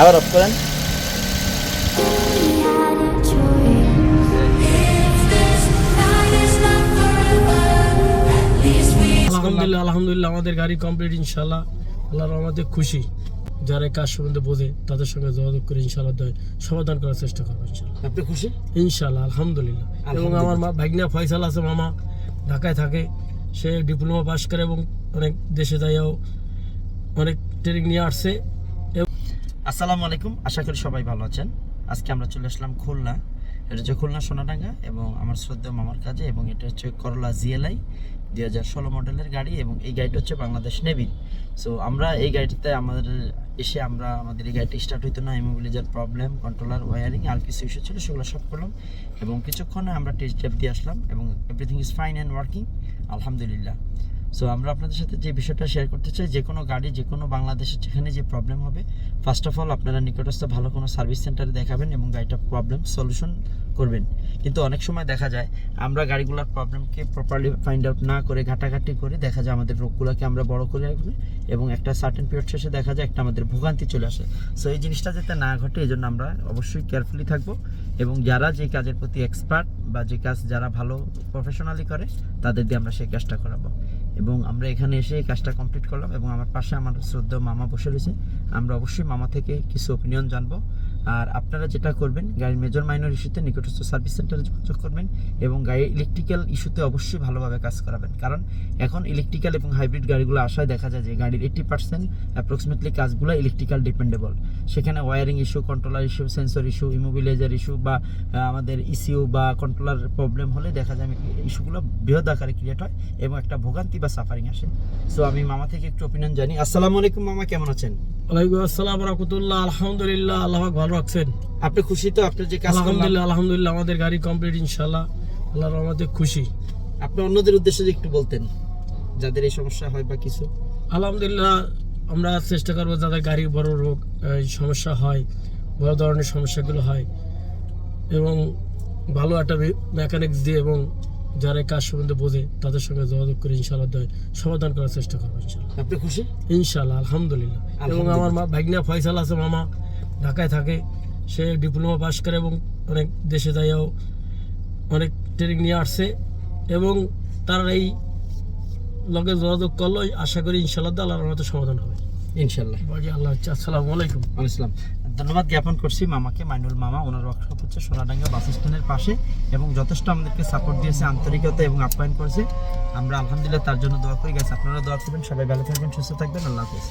আবার অফ করেন। আলহামদুলিল্লাহ আলহামদুলিল্লাহ আমাদের গাড়ি কমপ্লিট ইনশাল্লাহ আল্লাহর আমাদের খুশি। যারা কাজ সম্বন্ধে বোঝে তাদের সঙ্গে যোগাযোগ করে ইনশাল্লাহ দয় সমাধান করার চেষ্টা করব আপনি খুশি? ইনশাল্লাহ আলহামদুলিল্লাহ। এবং আমার মা ভাগনা ফয়সাল আছে মামা ঢাকায় থাকে। সে ডিপ্লোমা পাস করে এবং অনেক দেশে যাইয়াও অনেক ট্রেনিং নিয়ে আসছে। আসসালামু আলাইকুম, আশা করি সবাই ভালো আছেন। আজকে আমরা চলে আসলাম খুলনা। এটা হচ্ছে খুলনা সোনাডাঙ্গা এবং আমার শ্রদ্ধা মামার কাজে এবং এটা হচ্ছে করলা জিএলআই দুই হাজার ষোলো মডেলের গাড়ি এবং এই গাড়িটা হচ্ছে বাংলাদেশ নেভি সো আমরা এই গাড়িটাতে আমাদের এসে আমরা আমাদের এই গাড়িটা স্টার্ট হইতো না ইমোবিলাইজার প্রবলেম কন্ট্রোলার ওয়ারিং আর কিছু ইস্যু ছিল, সেগুলো সব করলাম এবং কিছুক্ষণে আমরা টেস্ট ড্রাইভ দিয়ে আসলাম এবং everything is fine and working আলহামদুলিল্লাহ। সো আমরা আপনাদের সাথে যে বিষয়টা শেয়ার করতে চাই, যে কোনো গাড়ি, যে কোনো বাংলাদেশের যেখানে যে প্রবলেম হবে ফার্স্ট অফ অল আপনারা নিকটস্থ ভালো কোনো সার্ভিস সেন্টারে দেখাবেন এবং গাড়িটার প্রবলেম সলিউশন করবেন। কিন্তু অনেক সময় দেখা যায়, আমরা গাড়িগুলোর প্রবলেমকে প্রপারলি ফাইন্ড আউট না করে, ঘাটাঘাটি করে দেখা যায় আমাদের রোগগুলোকে আমরা বড় করে রাখব এবং একটা সার্টেন পিরিয়ড শেষে দেখা যায় একটা আমাদের ভোগান্তি চলে আসে। সো এই জিনিসটা যাতে না ঘটে এই জন্য আমরা অবশ্যই কেয়ারফুলি থাকব এবং যারা যে কাজের প্রতি এক্সপার্ট বা যে কাজ যারা ভালো প্রফেশনালি করে, তাদের দিয়ে আমরা সেই কাজটা করাবো। এবং আমরা এখানে এসে এই কাজটা কমপ্লিট করলাম এবং আমার পাশে আমার শ্রদ্ধা মামা বসে রয়েছে। আমরা অবশ্যই মামা থেকে কিছু অপিনিয়ন জানব। আর আপনারা যেটা করবেন, গাড়ির মেজর মাইনর ইস্যুতে নিকটস্থ সার্ভিস সেন্টারে যোগাযোগ করবেন এবং গাড়ির ইলেকট্রিক্যাল ইস্যুতে অবশ্যই ভালোভাবে কাজ করাবেন। কারণ এখন ইলেকট্রিক্যাল এবং হাইব্রিড গাড়িগুলো আসায় দেখা যায় যে গাড়ির এইটি পার্সেন্ট অ্যাপ্রক্সিমেটলি কাজগুলো ইলেকট্রিক্যাল ডিপেন্ডেবল সেখানে wiring issue controller issue sensor issue immobiliser issue বা আমাদের ইসিউ বা কন্ট্রোলার প্রবলেম হলে দেখা যায় আমি ইস্যুগুলো বৃহৎ আকারে ক্রিয়েট হয় এবং একটা ভোগান্তি বা সাফারিং আসে। সো আমি মামা থেকে একটু ওপিনিয়ন জানি। আসসালামু আলাইকুম মামা, কেমন আছেন? ওয়ালাইকুম আসসালাম রহমতুল্লাহ আলহামদুলিল্লাহ আল্লাহ ভালো রাখছেন। আপনি খুশি তো? আপনার যে কাজ আলহামদুলিল্লাহ আলহামদুলিল্লাহ আমাদের গাড়ি কমপ্লিট ইনশাল্লাহ আল্লাহর আমাদের খুশি। আপনি অন্যদের উদ্দেশ্যে যদি একটু বলতেন যাদের এই সমস্যা হয় বা কিছু। আলহামদুলিল্লাহ আমরা চেষ্টা করব যাদের গাড়ি বড় রোগ সমস্যা হয় বড় ধরনের সমস্যাগুলো হয় এবং ভালো একটা মেকানিক্স দিয়ে এবং যারা এই কাজ সম্বন্ধে বোঝে তাদের সঙ্গে যোগাযোগ করে ইনশাল্লাহ সমাধান করার চেষ্টা করব ইনশাল্লাহ আপনি খুশি? ইনশাল্লাহ আলহামদুলিল্লাহ। এবং আমার মা ভাগনা ফয়সাল আছে মামা ঢাকায় থাকে। সে ডিপ্লোমা পাস করে এবং অনেক দেশে যাইয়াও অনেক ট্রেনিং নিয়ে আসছে। এবং তার এই লগে যোগাযোগ করল আশা করি ইনশাল্লাহ আল্লাহর মতো সমাধান হবে। ইনশাল্লাহ আল্লাহ আসসালামু আলাইকুম। আসসালাম। ধন্যবাদ জ্ঞাপন করছি মামাকে মাইনুল মামা। ওনার ওয়ার্কশপ হচ্ছে সোনাডাঙ্গা বাস স্ট্যান্ডের পাশে এবং যথেষ্ট আমাদেরকে সাপোর্ট দিয়েছে আন্তরিকতা এবং আপ্যায়ন করেছে। আমরা আলহামদুলিল্লাহ তার জন্য দোয়া করি। গেছি আপনারা দোয়া করবেন। সবাই ভালো থাকবেন সুস্থ থাকবেন। আল্লাহ হাফিজ।